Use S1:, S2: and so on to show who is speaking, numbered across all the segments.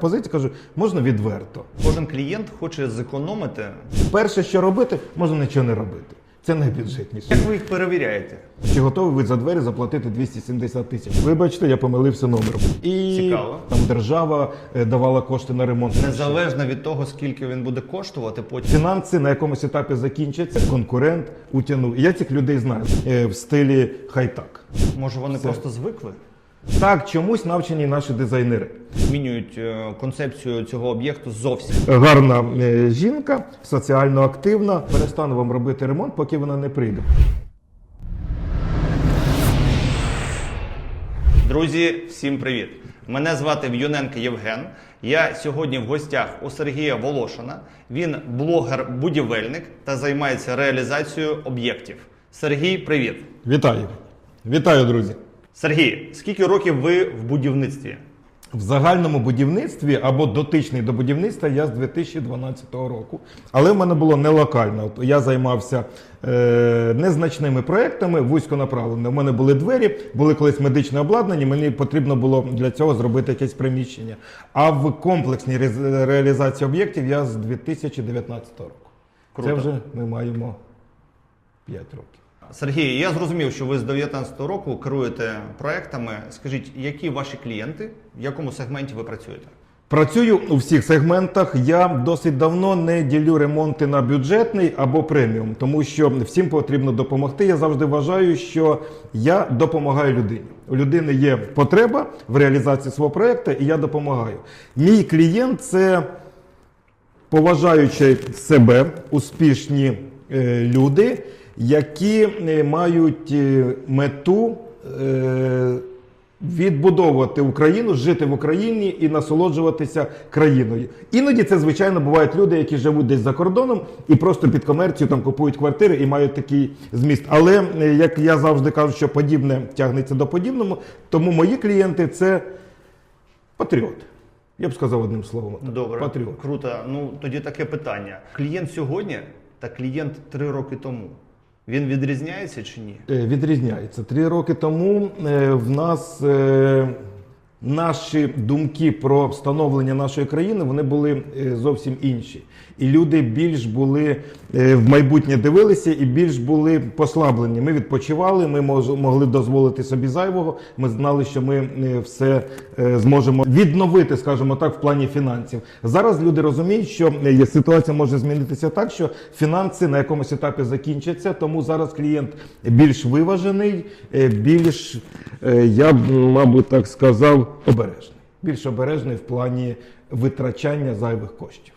S1: Позиція кажу, можна відверто.
S2: Кожен клієнт хоче зекономити.
S1: Перше, що робити, можна нічого не робити. Це найбюджетніше.
S2: Як ви їх перевіряєте?
S1: Чи готові ви за двері заплатити 270 тисяч? Вибачте, я помилився номером. І
S2: Цікаво.
S1: там держава е, давала кошти на ремонт.
S2: Незалежно від того, скільки він буде коштувати, потім
S1: Фінанси на якомусь етапі закінчаться, конкурент утягнув. Я цих людей знаю е, в стилі хай так.
S2: може вони просто звикли,
S1: Так, чомусь навчені наші дизайнери.
S2: змінюють е, концепцію цього об'єкту зовсім.
S1: Гарна е, жінка, соціально активна. Перестану вам робити ремонт, поки вона не прийде.
S2: Друзі, всім привіт! Мене звати В'юненко Євген. Я сьогодні в гостях у Сергія Волошина. Він блогер-будівельник та займається реалізацією об'єктів. Сергій, привіт!
S1: Вітаю! Вітаю, друзі!
S2: Сергій, скільки років ви в будівництві?
S1: В загальному будівництві або дотичний до будівництва я з 2012 року. Але в мене було не локально. Я займався е, незначними проектами, вузьконаправленими. У мене були двері, були колись медичне обладнання. Мені потрібно було для цього зробити якесь приміщення. А в комплексній реалізації об'єктів я з 2019 року.
S2: Круто.
S1: Це вже ми маємо 5 років.
S2: Сергій, я зрозумів, що ви з 2019 року керуєте проектами. Скажіть, які ваші клієнти, в якому сегменті ви працюєте?
S1: Працюю у всіх сегментах. Я досить давно не ділю ремонти на бюджетний або преміум, тому що всім потрібно допомогти. Я завжди вважаю, що я допомагаю людині. У людини є потреба в реалізації свого проекту, і я допомагаю. Мій клієнт це поважаючи себе, успішні е, люди, які е, мають е, мету. е, Відбудовувати Україну, жити в Україні і насолоджуватися країною. Іноді це звичайно бувають люди, які живуть десь за кордоном і просто під комерцію там купують квартири і мають такий зміст. Але як я завжди кажу, що подібне тягнеться до подібному, тому мої клієнти це патріоти. Я б сказав одним словом. так.
S2: Добре,
S1: Патріот.
S2: круто. Ну тоді таке питання: клієнт сьогодні та клієнт три роки тому. Він відрізняється чи ні?
S1: Е, Відрізняється. Три роки тому е, в нас е, наші думки про встановлення нашої країни вони були е, зовсім інші. І люди більш були е, в майбутнє дивилися і більш були послаблені. Ми відпочивали, ми могли дозволити собі зайвого. Ми знали, що ми е, все зможемо відновити, скажімо так, в плані фінансів. Зараз люди розуміють, що ситуація може змінитися так, що фінанси на якомусь етапі закінчаться, тому зараз клієнт більш виважений, більш, я б, мабуть, так сказав, обережний. Більш обережний в плані витрачання зайвих коштів.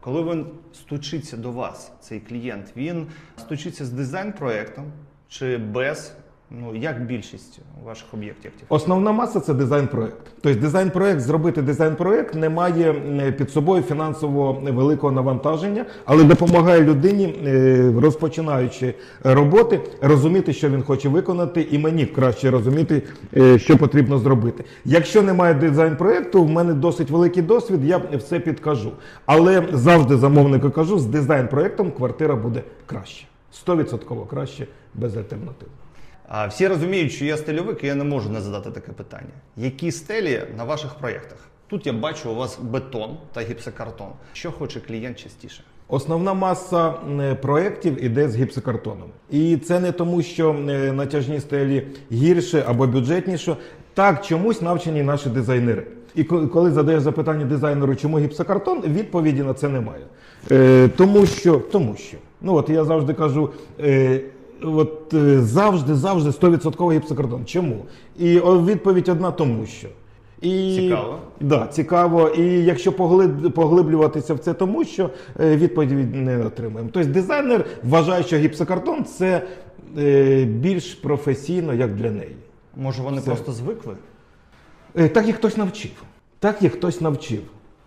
S2: Коли він стучиться до вас, цей клієнт, він стучиться з дизайн-проектом чи без? Ну як більшість ваших об'єктів?
S1: Основна маса це дизайн-проект. Тобто дизайн-проект, зробити дизайн-проект не має е, під собою фінансово великого навантаження, але допомагає людині, е, розпочинаючи роботи, розуміти, що він хоче виконати, і мені краще розуміти, е, що потрібно зробити. Якщо немає дизайн-проекту, в мене досить великий досвід, я все підкажу. Але завжди замовнику кажу, з дизайн-проектом квартира буде краще. 100% краще без альтернатив.
S2: А всі розуміють, що я стильовик, і я не можу не задати таке питання. Які стелі на ваших проєктах? Тут я бачу у вас бетон та гіпсокартон. Що хоче клієнт частіше?
S1: Основна маса проєктів іде з гіпсокартоном. І це не тому, що натяжні стелі гірше або бюджетніше. Так чомусь навчені наші дизайнери. І коли задаєш запитання дизайнеру, чому гіпсокартон, відповіді на це немає. Е, тому що, тому що, ну от я завжди кажу. Е, От е, завжди, завжди 100% гіпсокартон. Чому? І відповідь одна, тому що. І,
S2: Цікаво.
S1: Да, цікаво. І якщо поглиб- поглиблюватися в це, тому що е, відповіді не отримуємо. Тобто дизайнер вважає, що гіпсокартон це е, більш професійно, як для неї.
S2: Може, вони
S1: Все.
S2: просто звикли?
S1: Е, Так їх хтось навчив. Так їх хтось навчив.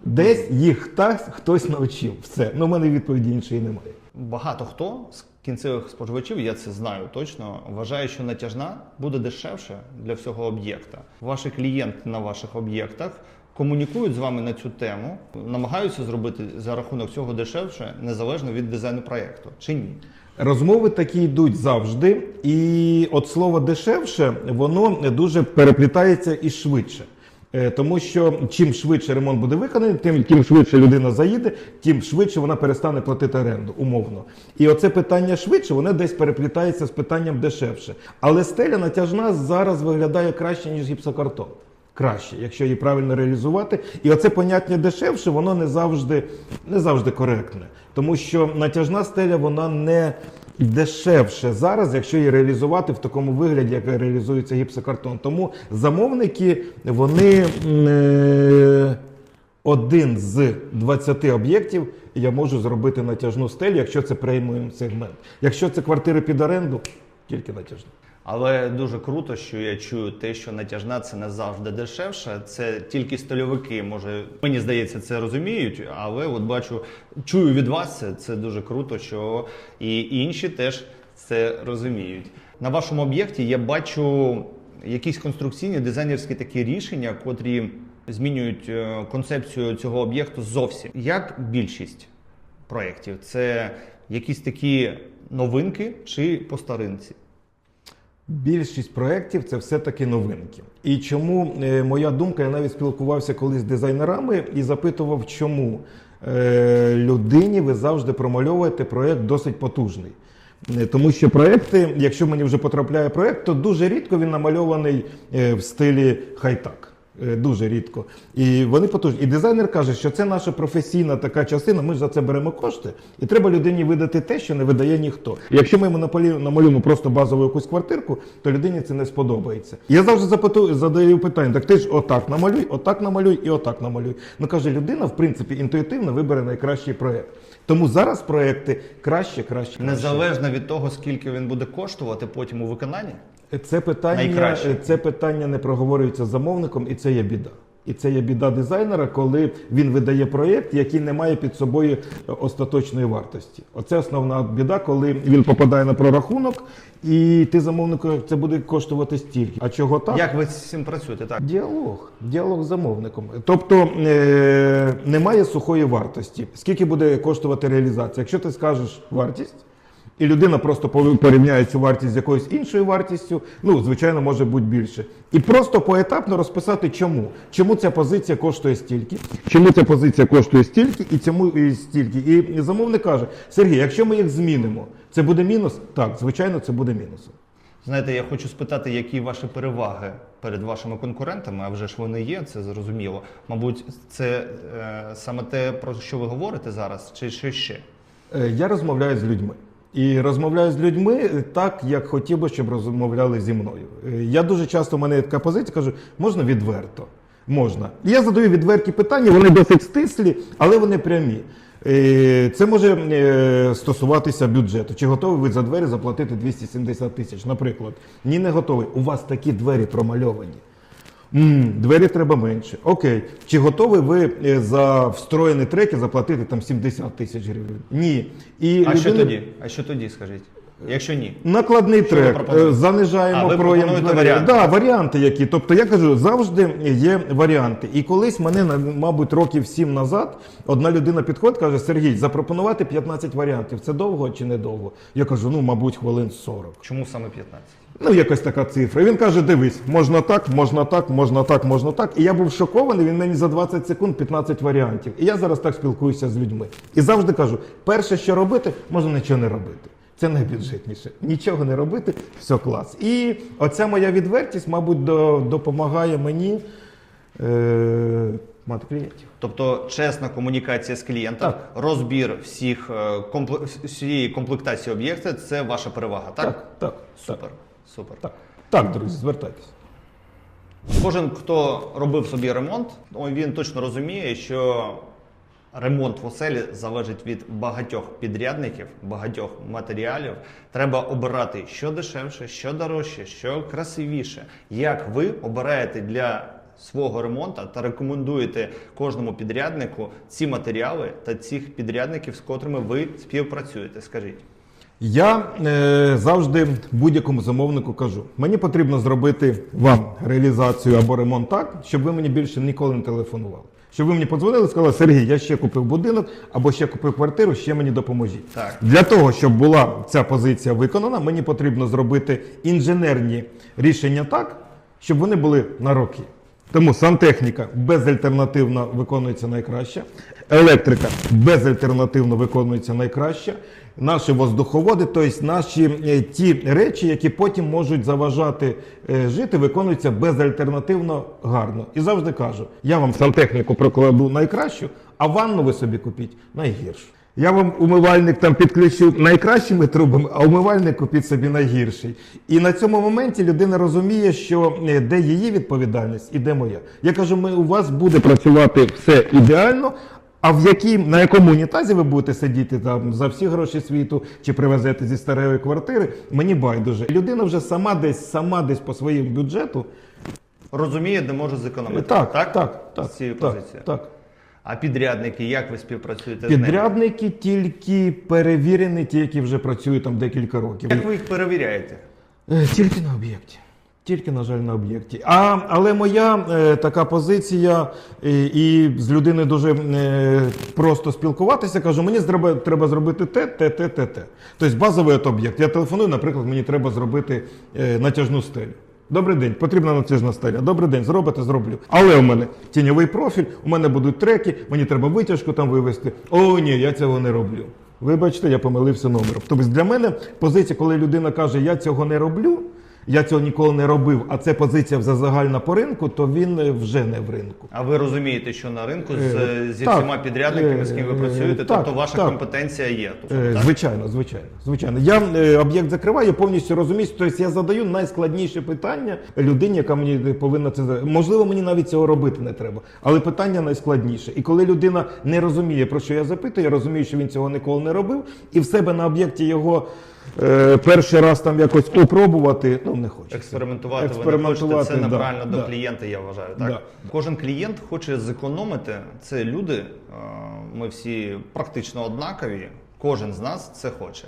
S1: Десь їх так хтось навчив. Все. Ну, в мене відповіді іншої немає.
S2: Багато хто з кінцевих споживачів, я це знаю точно, вважає, що натяжна буде дешевше для всього об'єкта. Ваші клієнти на ваших об'єктах комунікують з вами на цю тему, намагаються зробити за рахунок цього дешевше, незалежно від дизайну проєкту. Чи ні?
S1: Розмови такі йдуть завжди, і от слово дешевше, воно дуже переплітається і швидше. Е, Тому що чим швидше ремонт буде виконаний, тим, тим швидше людина заїде, тим швидше вона перестане платити оренду, умовно. І оце питання швидше, воно десь переплітається з питанням дешевше. Але стеля натяжна зараз виглядає краще, ніж гіпсокартон. Краще, якщо її правильно реалізувати. І оце поняття дешевше, воно не завжди, не завжди коректне. Тому що натяжна стеля вона не дешевше зараз, якщо її реалізувати в такому вигляді, як реалізується гіпсокартон. Тому замовники вони е, один з 20 об'єктів я можу зробити натяжну стелю, якщо це преміум сегмент. Якщо це квартири під оренду, тільки натяжна.
S2: Але дуже круто, що я чую те, що натяжна це не завжди дешевше. Це тільки стильовики, може, мені здається, це розуміють. Але от бачу, чую від вас це, це дуже круто, що і інші теж це розуміють. На вашому об'єкті я бачу якісь конструкційні дизайнерські такі рішення, котрі змінюють е, концепцію цього об'єкту зовсім. Як більшість проєктів, це якісь такі новинки чи по старинці?
S1: Більшість проєктів це все-таки новинки. І чому е, моя думка, я навіть спілкувався колись з дизайнерами і запитував, чому е, людині ви завжди промальовуєте проєкт досить потужний. Е, Тому що проекти, якщо мені вже потрапляє проєкт, то дуже рідко він намальований в стилі хай-так. Е, Дуже рідко. І вони потужні. І дизайнер каже, що це наша професійна така частина, ми ж за це беремо кошти, і треба людині видати те, що не видає ніхто. Якщо ми йому намалюємо просто базову якусь квартирку, то людині це не сподобається. Я завжди запитую, задаю питання: так ти ж отак намалюй, отак намалюй і отак намалюй. Ну каже, людина, в принципі, інтуїтивно вибере найкращий проєкт. Тому зараз проекти краще, краще. краще.
S2: Незалежно від того, скільки він буде коштувати потім у виконанні.
S1: Це питання,
S2: Найкраще.
S1: це питання не проговорюється з замовником, і це є біда. І це є біда дизайнера, коли він видає проєкт, який не має під собою остаточної вартості. Оце основна біда, коли він попадає на прорахунок, і ти замовнику це буде коштувати стільки. А чого так?
S2: Як ви з цим працюєте? Так
S1: Діалог, діалог з замовником. Тобто е- немає сухої вартості. Скільки буде коштувати реалізація? Якщо ти скажеш вартість, і людина просто порівняє цю вартість з якоюсь іншою вартістю, ну звичайно, може бути більше. І просто поетапно розписати, чому. Чому ця позиція коштує стільки, чому ця позиція коштує стільки і цьому і стільки. І замовник каже: Сергій, якщо ми їх змінимо, це буде мінус? Так, звичайно, це буде мінусом.
S2: знаєте, я хочу спитати, які ваші переваги перед вашими конкурентами, а вже ж вони є, це зрозуміло. Мабуть, це е, саме те, про що ви говорите зараз, чи що ще?
S1: Е, Я розмовляю з людьми. І розмовляю з людьми так, як хотів би, щоб розмовляли зі мною. Е, Я дуже часто в мене є така позиція, кажу, можна відверто. Можна. Я задаю відверті питання, вони досить стислі, але вони прямі. Е, Це може е, стосуватися бюджету. Чи готові ви за двері заплатити 270 тисяч? Наприклад, ні, не готовий. У вас такі двері промальовані. Двері треба менше. Окей. Чи готові ви е, за встроєні треки заплатити там 70 тисяч гривень? Ні. І
S2: А що тоді? А що тоді, скажіть? Якщо ні?
S1: Накладний
S2: Що
S1: трек, е, занижаємо
S2: А, ви
S1: проєм
S2: варіанти?
S1: Да, варіанти які. Тобто я кажу, завжди є варіанти. І колись мене, мабуть, років сім назад одна людина підходить, каже: Сергій, запропонувати 15 варіантів. Це довго чи не довго? Я кажу, ну, мабуть, хвилин 40.
S2: Чому саме 15?
S1: Ну, якась така цифра. І він каже: дивись, можна так, можна так, можна так, можна так. І я був шокований. Він мені за 20 секунд 15 варіантів. І я зараз так спілкуюся з людьми. І завжди кажу: перше, що робити, можна нічого не робити. Це найбюджетніше. Нічого не робити, все клас. І оця моя відвертість, мабуть, до, допомагає мені е, мати клієнтів.
S2: Тобто чесна комунікація з клієнтом,
S1: Так.
S2: розбір всіх е, компле- всієї комплектації об'єкта це ваша перевага, так?
S1: Так, так,
S2: Супер. Супер.
S1: так. Так, друзі, звертайтеся.
S2: Кожен, хто робив собі ремонт, він точно розуміє, що ремонт в оселі залежить від багатьох підрядників, багатьох матеріалів. Треба обирати що дешевше, що дорожче, що красивіше. Як ви обираєте для свого ремонту та рекомендуєте кожному підряднику ці матеріали та цих підрядників, з котрими ви співпрацюєте? Скажіть.
S1: Я е, завжди будь-якому замовнику кажу: мені потрібно зробити вам реалізацію або ремонт так, щоб ви мені більше ніколи не телефонували. Щоб ви мені подзвонили і сказали, Сергій, я ще купив будинок або ще купив квартиру, ще мені допоможіть.
S2: Так.
S1: Для того, щоб була ця позиція виконана, мені потрібно зробити інженерні рішення так, щоб вони були на роки. Тому сантехніка безальтернативно виконується найкраще, електрика безальтернативно виконується найкраще. Наші воздуховоди, тобто наші е, ті речі, які потім можуть заважати е, жити, виконуються безальтернативно гарно. І завжди кажу: я вам сантехніку прокладу найкращу, а ванну ви собі купіть найгіршу. Я вам умивальник там підключу найкращими трубами, а умивальник купіть собі найгірший. І на цьому моменті людина розуміє, що е, де її відповідальність і де моя. Я кажу, ми у вас буде працювати все ідеально. А в якій, на якому унітазі ви будете сидіти там за всі гроші світу чи привезете зі старої квартири, мені байдуже. Людина вже сама десь, сама десь по своєму бюджету.
S2: Розуміє, де може зекономити.
S1: Так, так, так, так,
S2: З цієї
S1: так,
S2: позиції.
S1: так.
S2: А підрядники, як ви співпрацюєте з ними?
S1: Підрядники тільки перевірені, ті, які вже працюють там декілька років.
S2: Як ви їх перевіряєте?
S1: Е, Тільки на об'єкті. Тільки, на жаль, на об'єкті. А, але моя е, така позиція, е, і з людиною дуже е, просто спілкуватися, кажу, мені треба, треба зробити те, те, те, те, те. Тобто базовий об'єкт. Я телефоную, наприклад, мені треба зробити е, натяжну стелю. Добрий день, потрібна натяжна стеля. Добрий день, зробите, зроблю. Але у мене тіньовий профіль, у мене будуть треки, мені треба витяжку там вивести. О, ні, я цього не роблю. Вибачте, я помилився номером. Тобто для мене позиція, коли людина каже, я цього не роблю, я цього ніколи не робив, а це позиція вже загальна по ринку, то він е, вже не в ринку.
S2: А ви розумієте, що на ринку з,
S1: Е,
S2: зі
S1: так,
S2: всіма підрядниками, з ким ви
S1: е,
S2: працюєте,
S1: так,
S2: тобто ваша
S1: так.
S2: компетенція є тут.
S1: Е,
S2: так?
S1: Звичайно, звичайно, звичайно. Я е, об'єкт закриваю, я повністю розумію. Тобто я задаю найскладніше питання людині, яка мені повинна це Можливо, мені навіть цього робити не треба, але питання найскладніше. І коли людина не розуміє, про що я запитую, я розумію, що він цього ніколи не робив, і в себе на об'єкті його е, перший раз там якось опробувати, ну не хочеться.
S2: Експериментувати, ви не
S1: Експериментувати,
S2: хочете, це
S1: да,
S2: неправильно до
S1: да.
S2: клієнта, я вважаю. Так?
S1: Да.
S2: Кожен клієнт хоче зекономити. Це люди, е, ми всі практично однакові, кожен з нас це хоче.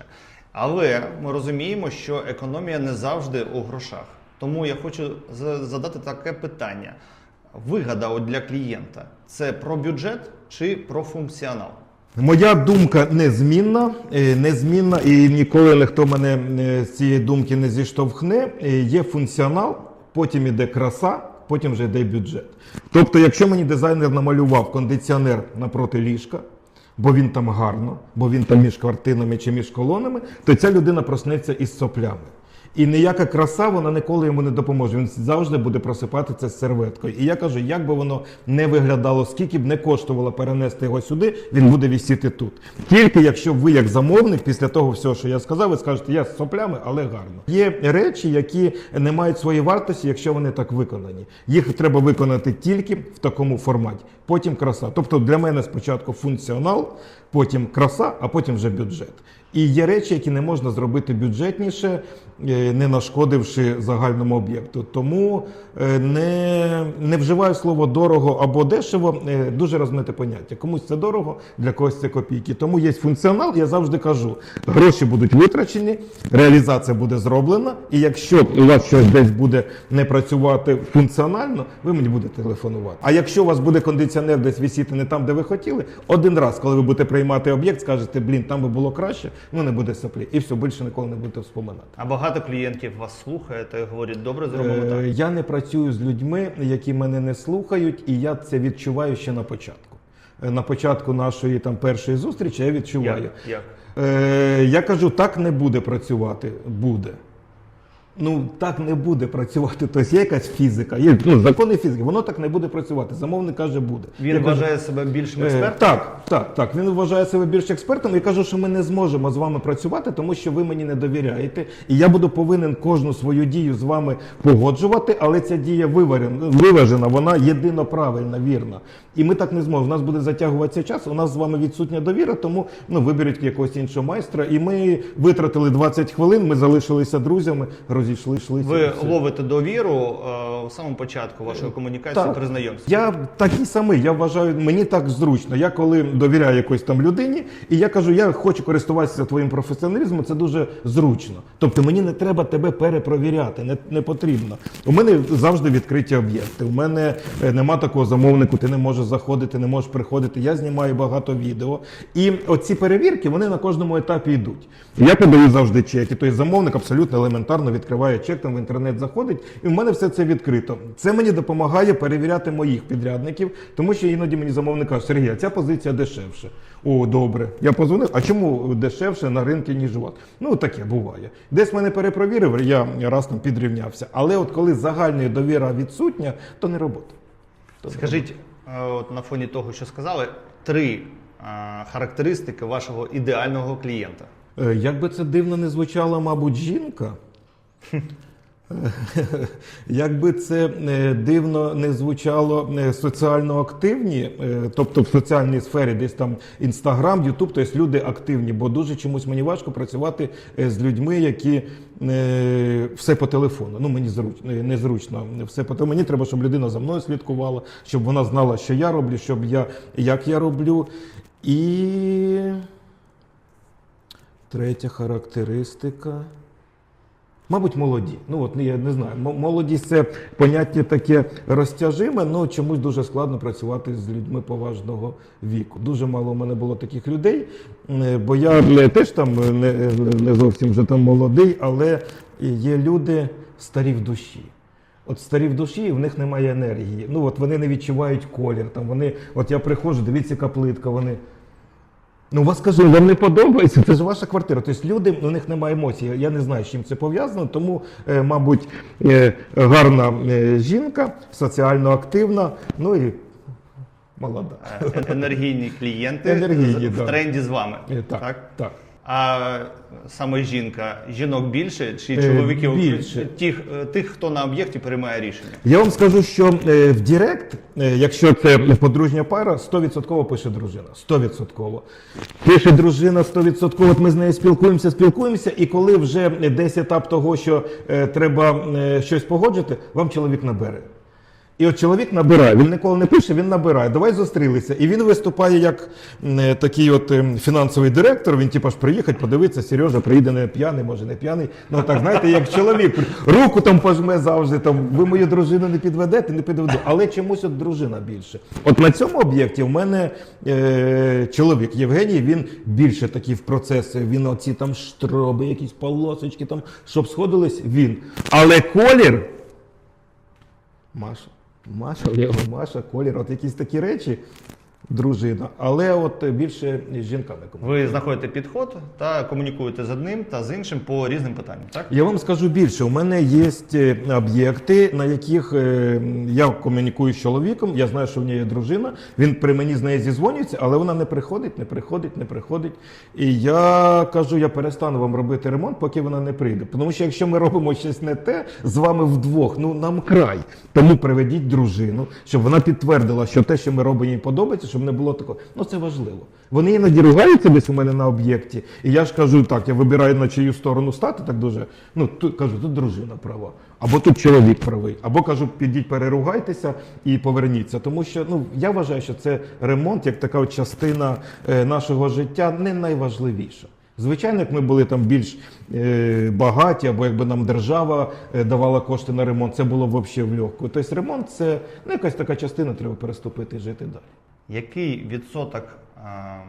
S2: Але ми розуміємо, що економія не завжди у грошах. Тому я хочу задати таке питання. Вигода от для клієнта це про бюджет чи про функціонал?
S1: Моя думка незмінна, е, незмінна, і ніколи ніхто мене е, з цієї думки не зіштовхне. Е, Є функціонал, потім іде краса, потім вже йде бюджет. Тобто, якщо мені дизайнер намалював кондиціонер напроти ліжка, бо він там гарно, бо він там між квартирами чи між колонами, то ця людина проснеться із соплями. І ніяка краса вона ніколи йому не допоможе. Він завжди буде просипатися з серветкою. І я кажу, як би воно не виглядало, скільки б не коштувало перенести його сюди, він буде вісіти тут. Тільки якщо ви, як замовник, після того всього, що я сказав, ви скажете, я з соплями, але гарно. Є речі, які не мають своєї вартості, якщо вони так виконані. Їх треба виконати тільки в такому форматі. Потім краса. Тобто для мене спочатку функціонал, потім краса, а потім вже бюджет. І є речі, які не можна зробити бюджетніше, е, не нашкодивши загальному об'єкту. Тому е, не, не вживаю слово дорого або дешево, е, дуже розмите поняття. Комусь це дорого, для когось це копійки. Тому є функціонал, я завжди кажу, гроші будуть витрачені, реалізація буде зроблена. І якщо у вас щось десь буде не працювати функціонально, ви мені будете телефонувати. А якщо у вас буде кондиціонер десь висіти не там, де ви хотіли, один раз, коли ви будете приймати об'єкт, скажете, блін, там би було краще, ну не буде соплі. І все, більше ніколи не будете вспоминати.
S2: А багато клієнтів вас слухає та говорять, добре, зробили так.
S1: Е, Я не працюю з людьми, які мене не слухають, і я це відчуваю ще на початку. Е, На початку нашої там першої зустрічі я відчуваю.
S2: Як? Як?
S1: Е, я кажу, так не буде працювати. Буде. Ну, так не буде працювати. Тобто є якась фізика, є ну, закони фізики, воно так не буде працювати. Замовник каже, буде.
S2: Він
S1: Я кажу,
S2: вважає себе більшим
S1: Е,
S2: експертом?
S1: Так, так, так. Він вважає себе більш експертом і кажу, що ми не зможемо з вами працювати, тому що ви мені не довіряєте. І я буду повинен кожну свою дію з вами погоджувати, але ця дія виварена, виважена, вона єдино правильна, вірна. І ми так не зможемо. У нас буде затягуватися час. У нас з вами відсутня довіра, тому ну виберіть якогось іншого майстра. І ми витратили 20 хвилин. Ми залишилися друзями, розійшли, йшлися.
S2: Ви ловите довіру е, в самому початку вашої комунікації
S1: Так.
S2: при знайомстві.
S1: Я такий самий. Я вважаю, мені так зручно. Я коли довіряю якоїсь там людині, і я кажу, я хочу користуватися твоїм професіоналізмом, це дуже зручно. Тобто мені не треба тебе перепровіряти, не, не потрібно. У мене завжди відкриті об'єкти. У мене е, нема такого замовнику, ти не можеш заходити, не можеш приходити. Я знімаю багато відео. І оці перевірки вони на кожному етапі йдуть. Я подаю завжди чеки. Тобто замовник абсолютно елементарно відкриває. Відкриває чек, там в інтернет заходить, і в мене все це відкрито. Це мені допомагає перевіряти моїх підрядників, тому що іноді мені замовник каже, Сергій, а ця позиція дешевше. О, добре. Я позвонив. А чому дешевше на ринку, ніж у вас? Ну таке буває. Десь мене перепровірив, я раз там підрівнявся. Але от коли загальна довіра відсутня, то не робота. То не
S2: Скажіть, е, от на фоні того, що сказали, три е, характеристики вашого ідеального клієнта.
S1: Е, Як би це дивно не звучала, мабуть, жінка. Як би це е, дивно не звучало е, соціально активні, е, тобто в соціальній сфері, десь там Інстаграм, Ютуб, тобто люди активні, бо дуже чомусь мені важко працювати з людьми, які все по телефону. Ну мені зручно незручно. Все по. Мені треба, щоб людина за мною слідкувала, щоб вона знала, що я роблю, щоб я як я роблю. І Третя характеристика. Мабуть, молоді. Ну от я не знаю. Молодість це поняття таке розтяжиме, але чомусь дуже складно працювати з людьми поважного віку. Дуже мало у мене було таких людей, е, бо я е, теж там е, не, не зовсім вже там молодий, але є люди старі в душі. От старі в душі, і в них немає енергії. Ну от вони не відчувають колір. Там вони, от я приходжу, дивіться, яка плитка, вони. Ну, у вас кажу, вам не подобається, це ж ваша квартира. Тобто люди, у них немає емоцій. Я не знаю, з чим це пов'язано, тому, е, мабуть, е, гарна е, жінка, соціально активна, ну і молода.
S2: Енергійні клієнти
S1: Енергійні,
S2: в тренді з вами.
S1: Так, Так, так.
S2: А саме жінка, жінок більше чи
S1: Е,
S2: чоловіків
S1: більше.
S2: Тих, е, тих, хто на об'єкті приймає рішення?
S1: Я вам скажу, що е, в Директ, е, якщо це подружня пара, 100% пише дружина. 100%. Пише дружина 100%. От ми з нею спілкуємося, спілкуємося, і коли вже десь етап того, що треба щось погоджити, вам чоловік набере. І от чоловік набирає, він ніколи не пише, він набирає. Давай зустрілися. І він виступає як е, такий от ем, фінансовий директор. Він типу ж приїхать, подивитися, Сережа приїде не п'яний, може не п'яний. Ну так, знаєте, як чоловік руку там пожме завжди. Там ви мою дружину не підведете, не підведу. Але чомусь от дружина більше. От на цьому об'єкті в мене е, чоловік Євгеній, він більше такий в процеси. Він оці там штроби, якісь полосочки, там, щоб сходились, він. Але колір. Маша. Маша, Маша, колір, от якісь такі речі, дружина. Але от більше з жінками.
S2: Ви знаходите підход та комунікуєте з одним та з іншим по різним питанням. Так
S1: Я вам скажу більше. У мене є е, об'єкти, на яких е, я комунікую з чоловіком. Я знаю, що в неї є дружина. Він при мені з нею зізвонюється, але вона не приходить, не приходить, не приходить. І я кажу, я перестану вам робити ремонт, поки вона не прийде. Тому що якщо ми робимо щось не те з вами вдвох, ну нам край. Тому приведіть дружину, щоб вона підтвердила, що те, що ми робимо, їй подобається, щоб не було такого. Ну це важливо. Вони іноді ругаються десь у мене на об'єкті, і я ж кажу так, я вибираю на чию сторону стати, так дуже. Ну тут кажу, тут дружина права, або тут чоловік правий, або кажу, підіть, переругайтеся і поверніться. Тому що ну я вважаю, що це ремонт, як така от частина е, нашого життя, не найважливіша. Звичайно, як ми були там більш е, багаті, або якби нам держава е, давала кошти на ремонт, це було б взагалі в легку. Тобто ремонт це ну, якась така частина, треба переступити і жити далі.
S2: Який відсоток а,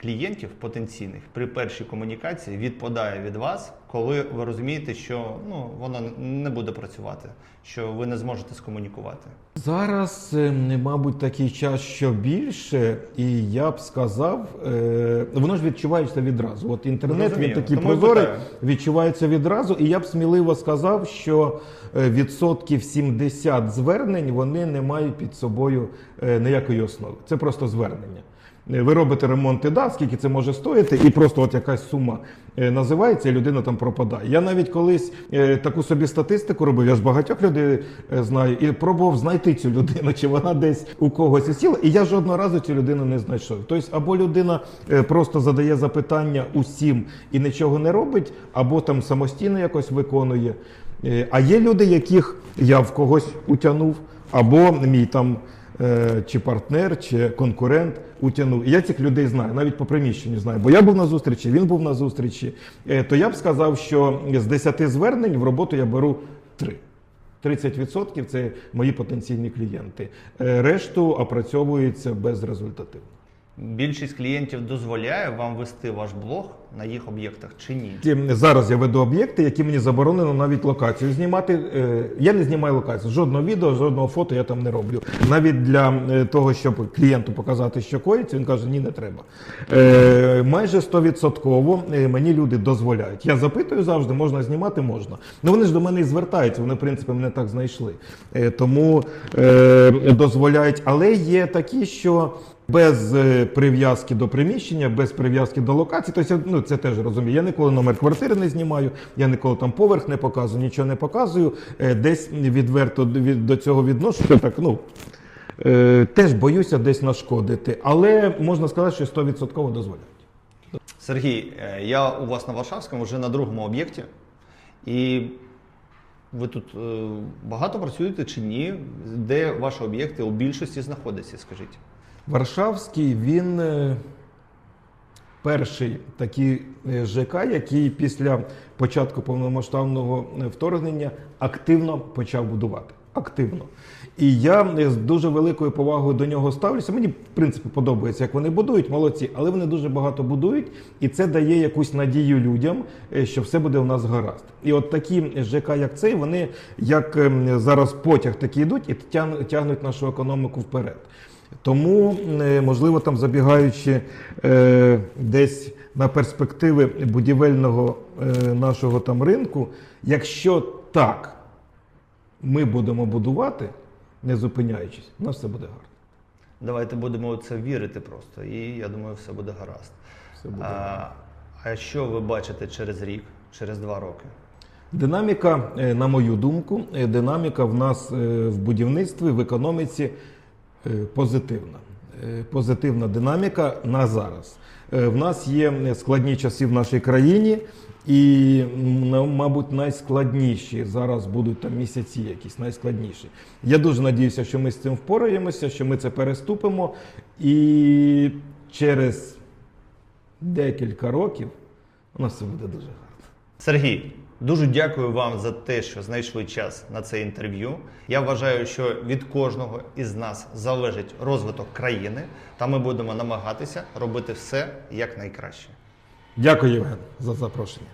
S2: клієнтів потенційних при першій комунікації відпадає від вас, коли ви розумієте, що ну вона не буде працювати, що ви не зможете скомунікувати?
S1: Зараз, е, мабуть, такий час, що більше, і я б сказав, е, воно ж відчувається відразу. От інтернет він
S2: Розумію,
S1: такий
S2: тому
S1: прозорий, відчувається відразу. І я б сміливо сказав, що е, відсотків 70 звернень вони не мають під собою е, ніякої основи. Це просто звернення. Е, Ви робите ремонт і да, скільки це може стоїти, і просто от якась сума е, називається, і людина там пропадає. Я навіть колись е, таку собі статистику робив, я ж багатьох людей знаю, і пробував знайти цю людину, чи вона десь у когось сіла, і я жодного разу цю людину не знайшов. Тобто, або людина просто задає запитання усім і нічого не робить, або там самостійно якось виконує. А є люди, яких я в когось утягнув, або мій там чи партнер, чи конкурент утягнув. Я цих людей знаю, навіть по приміщенню знаю. Бо я був на зустрічі, він був на зустрічі. Е, То я б сказав, що з 10 звернень в роботу я беру 3. 30% це мої потенційні клієнти. Е, Решту опрацьовується безрезультативно.
S2: Більшість клієнтів дозволяє вам вести ваш блог на їх об'єктах чи ні?
S1: Зараз я веду об'єкти, які мені заборонено навіть локацію знімати. Е, Я не знімаю локацію. Жодного відео, жодного фото я там не роблю. Навіть для е, того, щоб клієнту показати, що коїться, він каже, ні, не треба. Е, Майже 100% е, мені люди дозволяють. Я запитую завжди, можна знімати, можна. Ну вони ж до мене і звертаються, вони, в принципі, мене так знайшли. Тому дозволяють. Але є такі, що. Без е, прив'язки до приміщення, без прив'язки до локації. Тобто, ну, це теж розумію. Я ніколи номер квартири не знімаю, я ніколи там поверх не показую, нічого не показую. Е, Десь відверто до цього відношуся. Так, ну, е, теж боюся десь нашкодити. Але можна сказати, що 100% дозволяють.
S2: Сергій, я у вас на Варшавському вже на другому об'єкті. І ви тут багато працюєте чи ні? Де ваші об'єкти у більшості знаходяться, скажіть?
S1: Варшавський він е, перший такий е, ЖК, який після початку повномасштабного е, вторгнення активно почав будувати. Активно. І я з дуже великою повагою до нього ставлюся. Мені, в принципі, подобається, як вони будують, молодці, але вони дуже багато будують, і це дає якусь надію людям, що все буде у нас гаразд. І от такі ЖК, як цей, вони як ем, зараз потяг такі йдуть і тягнуть нашу економіку вперед. Тому, е, можливо, там забігаючи е, десь на перспективи будівельного е, нашого там ринку, якщо так ми будемо будувати, не зупиняючись, у нас все буде гарно.
S2: Давайте будемо це вірити просто, і я думаю, все буде гаразд.
S1: Все буде
S2: А, а що ви бачите через рік, через два роки?
S1: Динаміка, на мою думку, динаміка в нас в будівництві, в економіці позитивна. Е, Позитивна динаміка на зараз. Е, В нас є складні часи в нашій країні, і, мабуть, найскладніші зараз будуть там місяці, якісь найскладніші. Я дуже надіюся, що ми з цим впораємося, що ми це переступимо, і через декілька років у нас все буде дуже гарно.
S2: Сергій, дуже дякую вам за те, що знайшли час на це інтерв'ю. Я вважаю, що від кожного із нас залежить розвиток країни, та ми будемо намагатися робити все як найкраще.
S1: Дякую, Євген, за запрошення.